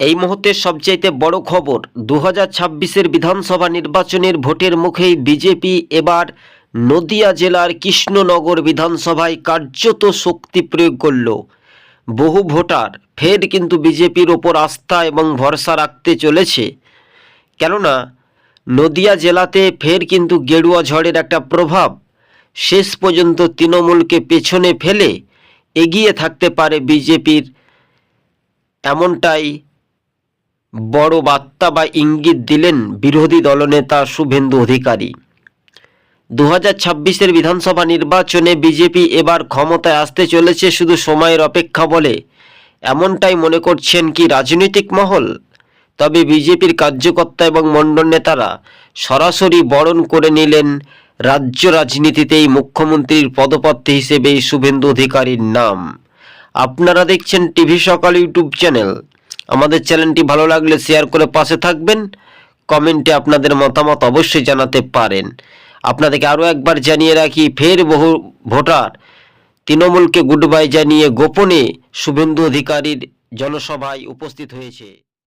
এই মুহূর্তের সবচাইতে বড় খবর দু হাজার বিধানসভা নির্বাচনের ভোটের মুখেই বিজেপি এবার নদিয়া জেলার কৃষ্ণনগর বিধানসভায় কার্যত শক্তি প্রয়োগ করল। বহু ভোটার ফের কিন্তু বিজেপির ওপর আস্থা এবং ভরসা রাখতে চলেছে। কেননা, নদিয়া জেলাতে ফের কিন্তু গেরুয়া ঝড়ের একটা প্রভাব। শেষ পর্যন্ত তৃণমূলকে পেছনে ফেলে এগিয়ে থাকতে পারে বিজেপির এমনটাই বড় বার্তা বা ইঙ্গিত দিলেন বিরোধী দলনেতা শুভেন্দু অধিকারী। দু হাজার ছাব্বিশের বিধানসভা নির্বাচনে বিজেপি এবার ক্ষমতায় আসতে চলেছে শুধু সময়ের অপেক্ষা বলে। এমনটাই মনে করছেন কি রাজনৈতিক মহল? তবে বিজেপির কার্যকর্তা এবং মণ্ডল নেতারা সরাসরি বরণ করে নিলেন রাজ্য রাজনীতিতেই মুখ্যমন্ত্রীর পদপ্রার্থী হিসেবে শুভেন্দু অধিকারীর নাম। আপনারা দেখছেন টিভি সকাল ইউটিউব চ্যানেল। আমাদের চ্যানেলটি ভালো লাগলে শেয়ার করে পাশে থাকবেন। কমেন্টে আপনাদের মতামত অবশ্যই জানাতে পারেন। আপনাদেরকে আরও একবার জানিয়ে রাখি, ফের বহু ভোটার তৃণমূলকে গুড বাই জানিয়ে গোপনে শুভেন্দু অধিকারীর জনসভায় উপস্থিত হয়েছে।